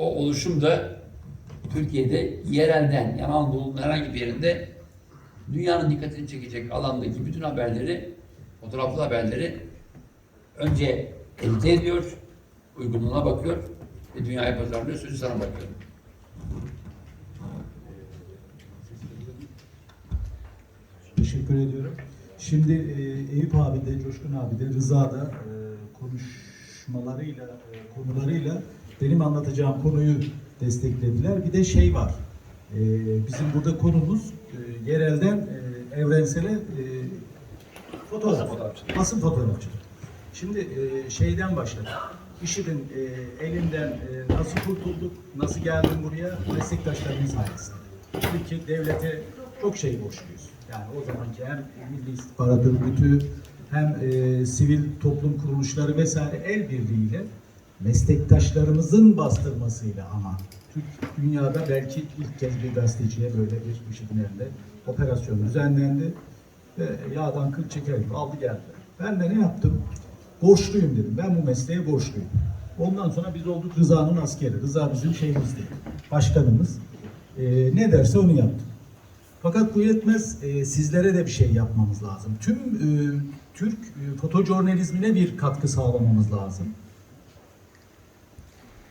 o oluşum da Türkiye'de yerelden, yani Anadolu'nun herhangi bir yerinde dünyanın dikkatini çekecek alandaki bütün haberleri, fotoğraflı haberleri önce edite ediyor, uygunluğuna bakıyor ve dünyaya pazarlıyor. Sözü sana bakıyorum. Teşekkür ediyorum. Şimdi e, Eyüp abi de, Coşkun abi de, Rıza da e, konuşmalarıyla, e, konularıyla benim anlatacağım konuyu desteklediler. Bir de şey var, e, bizim burada konumuz e, yerelden e, evrensele e, fotoğraf, basın fotoğrafçılık. Şimdi e, şeyden başladık. İşitin e, elinden e, nasıl kurtulduk, nasıl geldim buraya meslektaşlarımız sayesinde. Tabii ki devlete çok şey borçluyuz. Yani o zamanki hem Milli İstihbarat Örgütü hem e, sivil toplum kuruluşları vesaire el birliğiyle meslektaşlarımızın bastırmasıyla ama Türk dünyada belki ilk kez bir gazeteciye böyle bir elinde operasyon düzenlendi ve yağdan kıl çeker gibi aldı geldi. Ben de ne yaptım? Borçluyum dedim. Ben bu mesleğe borçluyum. Ondan sonra biz olduk Rıza'nın askeri. Rıza bizim şeyimizdi. Başkanımız. Ee, ne derse onu yaptım. Fakat bu yetmez. Ee, sizlere de bir şey yapmamız lazım. Tüm e, Türk e, fotojurnalizmine bir katkı sağlamamız lazım.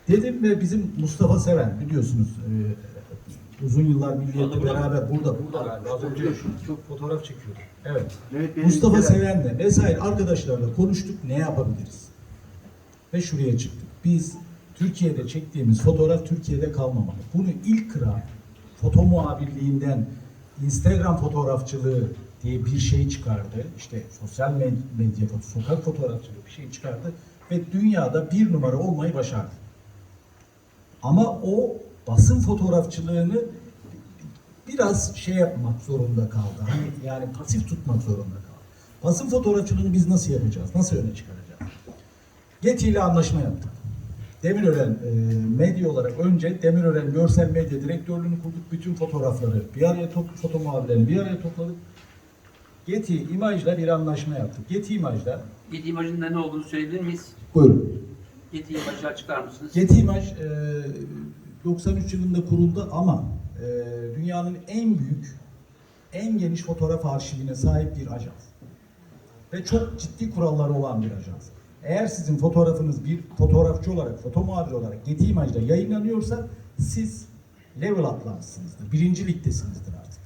Dedim ve bizim Mustafa Seven biliyorsunuz e, uzun yıllar milliyette beraber burada burada az önce çok fotoğraf çekiyordu. Evet. Evet, Mustafa Seven'le vesaire arkadaşlarla konuştuk ne yapabiliriz? Ve şuraya çıktık. Biz Türkiye'de çektiğimiz fotoğraf Türkiye'de kalmamalı. Bunu ilk kıran foto muhabirliğinden Instagram fotoğrafçılığı diye bir şey çıkardı. İşte sosyal med- medya, sokak fotoğrafçılığı bir şey çıkardı ve dünyada bir numara olmayı başardı. Ama o basın fotoğrafçılığını biraz şey yapmak zorunda kaldı. Hani yani pasif tutmak zorunda kaldı. Basın fotoğrafçılığını biz nasıl yapacağız? Nasıl öne çıkaracağız? Getty ile anlaşma yaptık. Demirören e, medya olarak önce Demirören Görsel Medya Direktörlüğünü kurduk. Bütün fotoğrafları bir araya top, foto muhabirlerini bir araya topladık. Getty İmaj'la bir anlaşma yaptık. Getty İmaj'la Yedi imajın da ne olduğunu söyleyebilir miyiz? buyurun. Yedi imajı açıklar mısınız? Getty İmaj e, 93 yılında kuruldu ama e, dünyanın en büyük, en geniş fotoğraf arşivine sahip bir ajans. Ve çok ciddi kuralları olan bir ajans. Eğer sizin fotoğrafınız bir fotoğrafçı olarak, foto muhabiri olarak Getty İmaj'da yayınlanıyorsa siz level atlamışsınızdır. Birinci ligdesinizdir artık.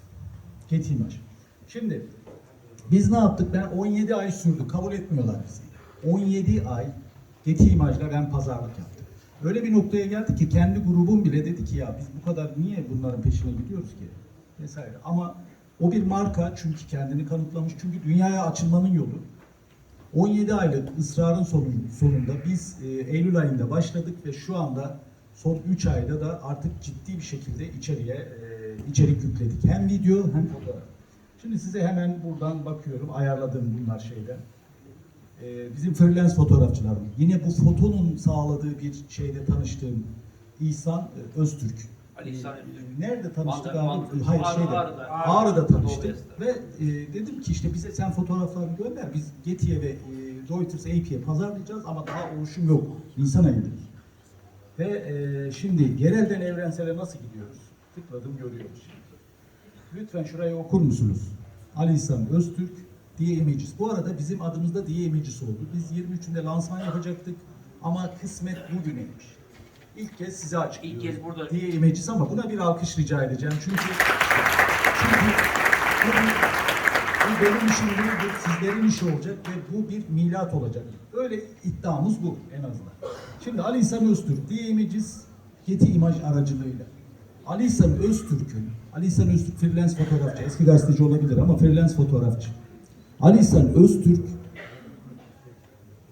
Getty İmaj. Şimdi biz ne yaptık? Ben 17 ay sürdü. Kabul etmiyorlar bizi. 17 ay Getty İmaj'la ben pazarlık yaptım. Öyle bir noktaya geldi ki kendi grubum bile dedi ki ya biz bu kadar niye bunların peşine gidiyoruz ki? Vesaire. Ama o bir marka çünkü kendini kanıtlamış. Çünkü dünyaya açılmanın yolu. 17 aylık ısrarın sonun- sonunda biz e, Eylül ayında başladık ve şu anda son 3 ayda da artık ciddi bir şekilde içeriye e, içerik yükledik. Hem video hem fotoğraf. Şimdi size hemen buradan bakıyorum ayarladığım bunlar şeyler. Ee, bizim freelance fotoğrafçılar. Yine bu fotonun sağladığı bir şeyde tanıştığım İhsan e, Öztürk. Ali İhsan Ee, Öztürk. Nerede tanıştık Van'da- abi? Van'da. Hayır Ağrı- şeyde. Ağrı'da. Ağrı'da tanıştık. Ve e, dedim ki işte bize sen fotoğraflarını gönder. Biz Getty'ye ve e, Reuters AP'ye pazarlayacağız ama daha oluşum yok. Nisan ayındayız. Ve e, şimdi yerelden evrensele nasıl gidiyoruz? Tıkladım görüyoruz şimdi. Lütfen şurayı okur musunuz? Ali İhsan Öztürk, Diye Images. Bu arada bizim adımızda Diye Images oldu. Biz 23'ünde lansman yapacaktık ama kısmet bugüneymiş. İlk kez size açıklıyoruz. İlk kez burada. Diye Images ama buna bir alkış rica edeceğim. Çünkü çünkü bu, benim işim değil, bu sizlerin işi olacak ve bu bir milat olacak. Öyle iddiamız bu en azından. Şimdi Ali İhsan Öztürk, Diye Images Getty imaj aracılığıyla. Ali İhsan Öztürk'ün, Ali İhsan Öztürk freelance fotoğrafçı, eski gazeteci olabilir ama freelance fotoğrafçı. Ali İhsan Öztürk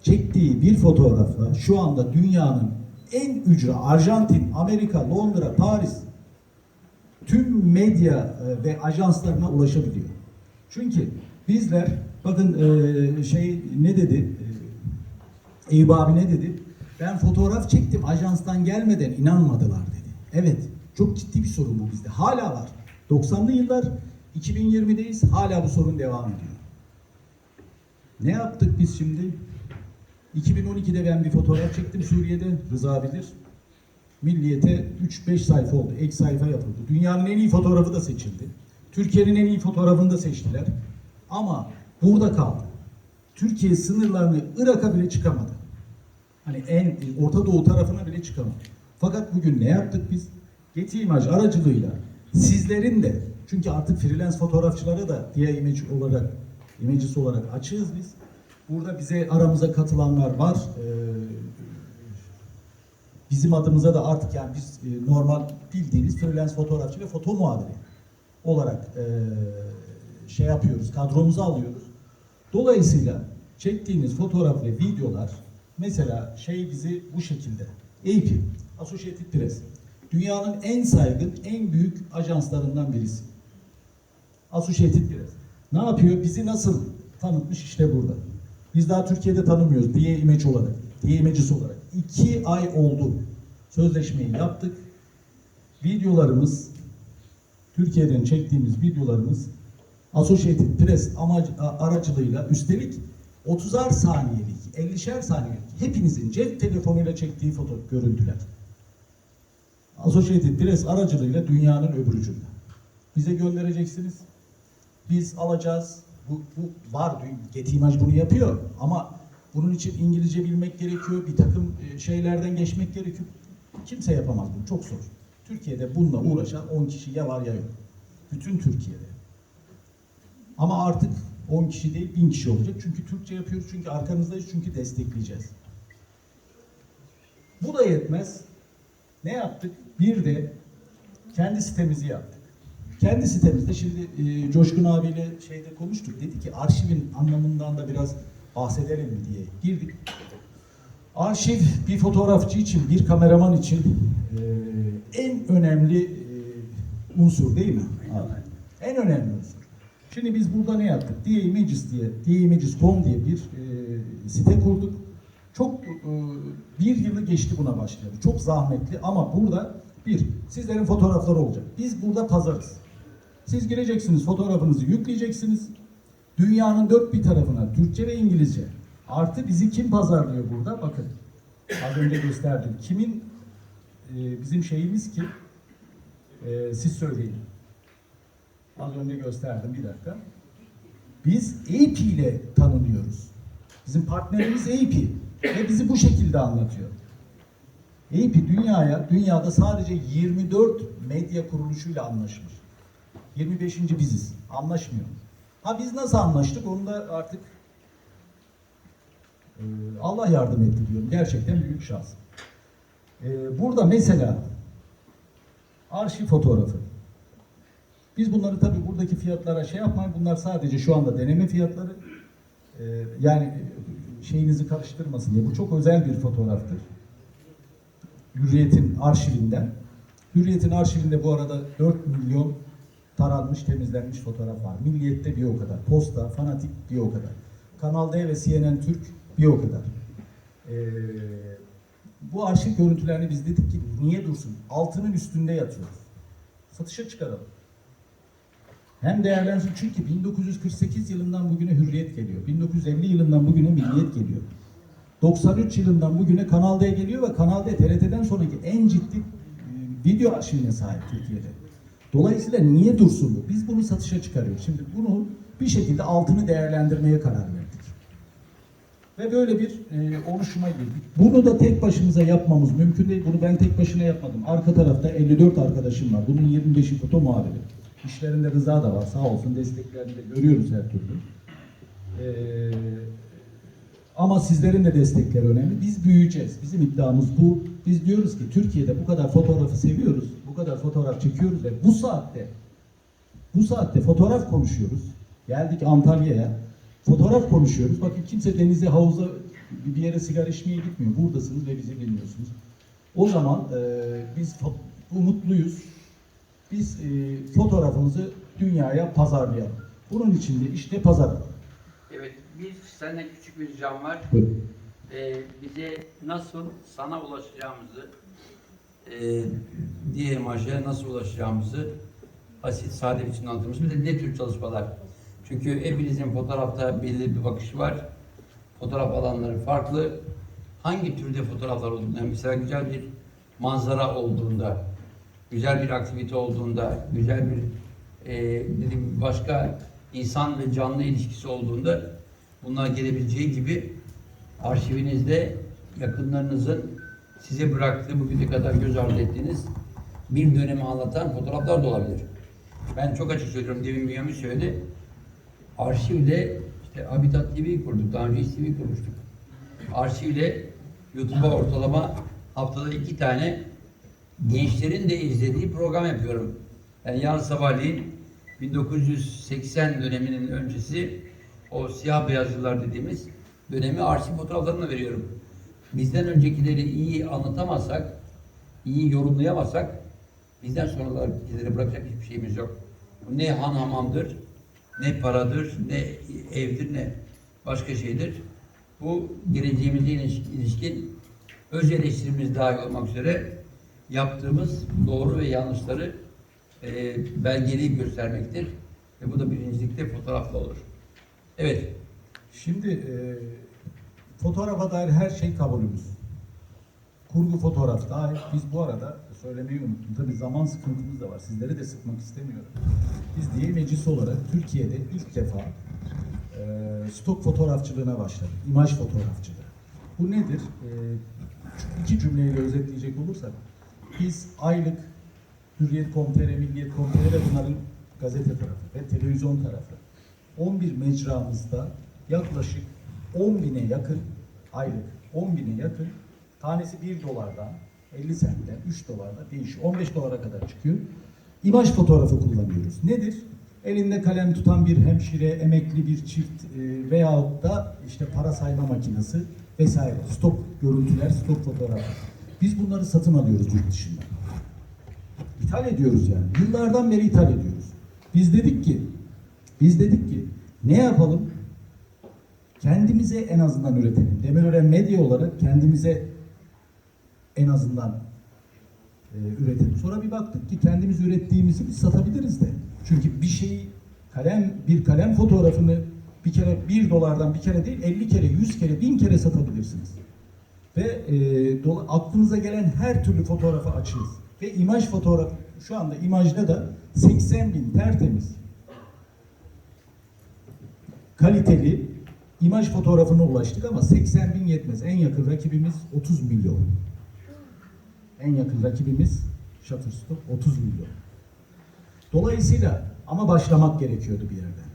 çektiği bir fotoğrafla şu anda dünyanın en ücra Arjantin, Amerika, Londra, Paris tüm medya e, ve ajanslarına ulaşabiliyor. Çünkü bizler bakın e, şey ne dedi? E, Eyüp abi ne dedi? Ben fotoğraf çektim ajanstan gelmeden inanmadılar dedi. Evet çok ciddi bir sorun bu bizde. Hala var. 90'lı yıllar 2020'deyiz hala bu sorun devam ediyor. Ne yaptık biz şimdi? 2012'de ben bir fotoğraf çektim Suriye'de. Rıza bilir. Milliyete 3-5 sayfa oldu. Ek sayfa yapıldı. Dünyanın en iyi fotoğrafı da seçildi. Türkiye'nin en iyi fotoğrafını da seçtiler. Ama burada kaldı. Türkiye sınırlarını Irak'a bile çıkamadı. Hani en Orta Doğu tarafına bile çıkamadı. Fakat bugün ne yaptık biz? Getty Image aracılığıyla sizlerin de çünkü artık freelance fotoğrafçılara da diye image olarak imecisi olarak açığız biz. Burada bize aramıza katılanlar var. Ee, bizim adımıza da artık yani biz e, normal bildiğiniz freelance fotoğrafçı ve foto muhabiri olarak e, şey yapıyoruz, kadromuza alıyoruz. Dolayısıyla çektiğimiz fotoğraf ve videolar mesela şey bizi bu şekilde AP, Associated Press dünyanın en saygın, en büyük ajanslarından birisi. Associated Press. Ne yapıyor? Bizi nasıl tanıtmış işte burada. Biz daha Türkiye'de tanımıyoruz diye image olarak, diye images olarak. İki ay oldu. Sözleşmeyi yaptık. Videolarımız, Türkiye'den çektiğimiz videolarımız Associated Press amacı, aracılığıyla üstelik 30'ar saniyelik, 50'şer saniyelik hepinizin cep telefonuyla çektiği foto görüntüler. Associated Press aracılığıyla dünyanın öbür ucunda. Bize göndereceksiniz. Biz alacağız. Bu, bu var. Getty Image bunu yapıyor. Ama bunun için İngilizce bilmek gerekiyor. Bir takım e, şeylerden geçmek gerekiyor. Kimse yapamaz bunu. Çok zor. Türkiye'de bununla uğraşan 10 kişi ya var ya yok. Bütün Türkiye'de. Ama artık 10 kişi değil 1000 kişi olacak. Çünkü Türkçe yapıyoruz. Çünkü arkanızdayız. Çünkü destekleyeceğiz. Bu da yetmez. Ne yaptık? Bir de kendi sitemizi yaptık. Kendi sitemizde şimdi e, Coşkun abiyle şeyde konuştuk. Dedi ki arşivin anlamından da biraz bahsedelim mi diye girdik. Arşiv bir fotoğrafçı için, bir kameraman için e, en önemli e, unsur değil mi? Abi? En önemli unsur. Şimdi biz burada ne yaptık? DA Images diye, DA Images.com diye bir e, site kurduk. Çok e, bir yılı geçti buna başlayalı. Çok zahmetli ama burada bir, sizlerin fotoğrafları olacak. Biz burada pazarız. Siz gireceksiniz, fotoğrafınızı yükleyeceksiniz. Dünyanın dört bir tarafına Türkçe ve İngilizce. Artı bizi kim pazarlıyor burada? Bakın. Az önce gösterdim. Kimin e, bizim şeyimiz ki e, siz söyleyin. Az önce gösterdim bir dakika. Biz AP ile tanınıyoruz. Bizim partnerimiz AP ve bizi bu şekilde anlatıyor. AP dünyaya, dünyada sadece 24 medya kuruluşuyla anlaşmış. 25. biziz. Anlaşmıyor. Ha biz nasıl anlaştık onu da artık e, Allah yardım etti diyorum. Gerçekten büyük şans. E, burada mesela arşiv fotoğrafı. Biz bunları tabii buradaki fiyatlara şey yapmayın. Bunlar sadece şu anda deneme fiyatları. E, yani şeyinizi karıştırmasın diye. Bu çok özel bir fotoğraftır. Hürriyet'in arşivinden. Hürriyet'in arşivinde bu arada 4 milyon taranmış, temizlenmiş fotoğraf var. Milliyet'te bir o kadar. Posta, Fanatik bir o kadar. Kanal D ve CNN Türk bir o kadar. Ee, bu arşiv görüntülerini biz dedik ki niye dursun? Altının üstünde yatıyor. Satışa çıkaralım. Hem değerlensin çünkü 1948 yılından bugüne Hürriyet geliyor. 1950 yılından bugüne Milliyet geliyor. 93 yılından bugüne Kanal D geliyor ve Kanal D TRT'den sonraki en ciddi e, video arşivine sahip Türkiye'de. Dolayısıyla niye dursun bu? Biz bunu satışa çıkarıyoruz. Şimdi bunu bir şekilde altını değerlendirmeye karar verdik. Ve böyle bir e, oluşuma girdik. Bunu da tek başımıza yapmamız mümkün değil. Bunu ben tek başına yapmadım. Arka tarafta 54 arkadaşım var. Bunun 25'i foto muhabiri. İşlerinde Rıza da var. Sağ olsun desteklerini de görüyoruz her türlü. Ee, ama sizlerin de destekleri önemli. Biz büyüyeceğiz. Bizim iddiamız bu. Biz diyoruz ki Türkiye'de bu kadar fotoğrafı seviyoruz. Bu kadar fotoğraf çekiyoruz ve bu saatte bu saatte fotoğraf konuşuyoruz. Geldik Antalya'ya. Fotoğraf konuşuyoruz. Bakın kimse denize, havuza, bir yere sigara içmeye gitmiyor. Buradasınız ve bizi dinliyorsunuz. O zaman e, biz umutluyuz. Biz e, fotoğrafımızı dünyaya pazarlayalım. Bunun için de işte pazar. Evet, bir senden küçük bir ricam var. Buyurun. Ee, bize nasıl sana ulaşacağımızı, e, diğer imajlara nasıl ulaşacağımızı basit, sade biçimde anlatırız. Bir de ne tür çalışmalar. Çünkü hepinizin fotoğrafta belirli bir bakışı var. Fotoğraf alanları farklı. Hangi türde fotoğraflar olduğunu, yani mesela güzel bir manzara olduğunda, güzel bir aktivite olduğunda, güzel bir e, gibi başka insan ve canlı ilişkisi olduğunda bunlar gelebileceği gibi arşivinizde yakınlarınızın size bıraktığı bugüne kadar göz ardı ettiğiniz bir dönemi anlatan fotoğraflar da olabilir. Ben çok açık söylüyorum, demin Bünyamin söyledi. Arşivde işte Habitat TV kurduk, daha önce TV kurmuştuk. Arşivle YouTube'a ortalama haftada iki tane gençlerin de izlediği program yapıyorum. Yani yarın sabahleyin 1980 döneminin öncesi o siyah beyaz yıllar dediğimiz dönemi arşiv fotoğraflarını veriyorum. Bizden öncekileri iyi anlatamazsak, iyi yorumlayamazsak bizden sonrakileri bırakacak hiçbir şeyimiz yok. Bu ne han hamamdır, ne paradır, ne evdir, ne başka şeydir. Bu geleceğimize iliş- ilişkin öz eleştirimiz dahil olmak üzere yaptığımız doğru ve yanlışları e, belgeleyip göstermektir. Ve bu da birincilikte fotoğrafla olur. Evet, Şimdi e, fotoğrafa dair her şey kabulümüz. Kurgu fotoğraf dahil. Biz bu arada söylemeyi unuttum. Tabii zaman sıkıntımız da var. Sizleri de sıkmak istemiyorum. Biz diye meclis olarak Türkiye'de ilk defa e, stok fotoğrafçılığına başladık. İmaj fotoğrafçılığı. Bu nedir? E, iki cümleyle özetleyecek olursak biz aylık Hürriyet.com.tr, Milliyet.com.tr ve bunların gazete tarafı ve televizyon tarafı 11 mecramızda yaklaşık 10 bine yakın aylık 10 bine yakın tanesi 1 dolardan 50 sentten 3 dolardan değişiyor. 15 dolara kadar çıkıyor. İmaj fotoğrafı kullanıyoruz. Nedir? Elinde kalem tutan bir hemşire, emekli bir çift e, veyahut da işte para sayma makinesi vesaire. Stok görüntüler, stok fotoğrafı. Biz bunları satın alıyoruz yurt dışından. İthal ediyoruz yani. Yıllardan beri ithal ediyoruz. Biz dedik ki, biz dedik ki ne yapalım? Kendimize en azından üretelim. Demirören medya olarak kendimize en azından e, üretelim. Sonra bir baktık ki kendimiz ürettiğimizi biz satabiliriz de. Çünkü bir şeyi kalem bir kalem fotoğrafını bir kere bir dolardan bir kere değil 50 kere 100 kere 1000 kere satabilirsiniz. Ve e, dola- aklınıza gelen her türlü fotoğrafı açığız. Ve imaj fotoğraf şu anda imajda da 80 bin tertemiz kaliteli imaj fotoğrafına ulaştık ama 80 bin yetmez. En yakın rakibimiz 30 milyon. En yakın rakibimiz Shutterstock 30 milyon. Dolayısıyla ama başlamak gerekiyordu bir yerden.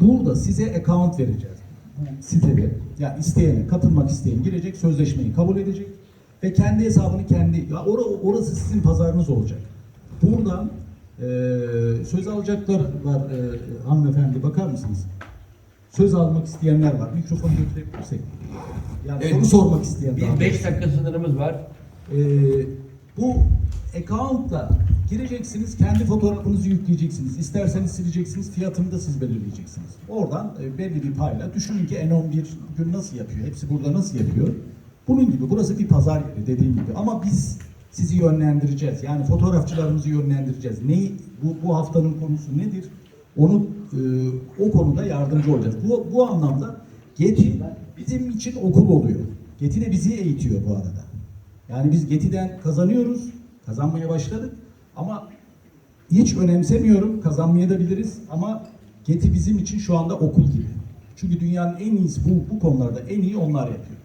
Burada size account vereceğiz. Bu sitede yani isteyene, katılmak isteyen girecek, sözleşmeyi kabul edecek ve kendi hesabını kendi, ya or- orası sizin pazarınız olacak. Buradan eee söz alacaklar var eee, hanımefendi bakar mısınız? Söz almak isteyenler var. Mikrofonu götürebilirsek. Yani Evet. soru sormak isteyen. daha bir 5 doğrusu. dakika sınırımız var. Ee, bu account'la gireceksiniz, kendi fotoğrafınızı yükleyeceksiniz. İsterseniz sileceksiniz, fiyatını da siz belirleyeceksiniz. Oradan e, belli bir payla, düşünün ki N11 gün nasıl yapıyor, hepsi burada nasıl yapıyor. Bunun gibi, burası bir pazar yeri dediğim gibi. Ama biz sizi yönlendireceğiz. Yani fotoğrafçılarımızı yönlendireceğiz. Neyi, bu, bu haftanın konusu nedir? Onu o konuda yardımcı olacağız. Bu, bu anlamda Getty bizim için okul oluyor. Getty de bizi eğitiyor bu arada. Yani biz Getty'den kazanıyoruz, kazanmaya başladık ama hiç önemsemiyorum, kazanmaya da biliriz ama Getty bizim için şu anda okul gibi. Çünkü dünyanın en iyisi bu, bu konularda en iyi onlar yapıyor.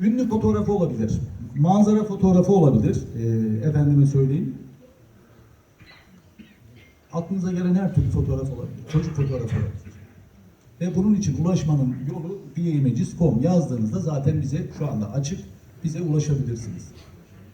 Ünlü fotoğrafı olabilir, manzara fotoğrafı olabilir, ee, efendime söyleyeyim. Aklınıza gelen her türlü fotoğraf olabilir, çocuk fotoğrafı olabilir. Ve bunun için ulaşmanın yolu biyemecis.com yazdığınızda zaten bize şu anda açık, bize ulaşabilirsiniz.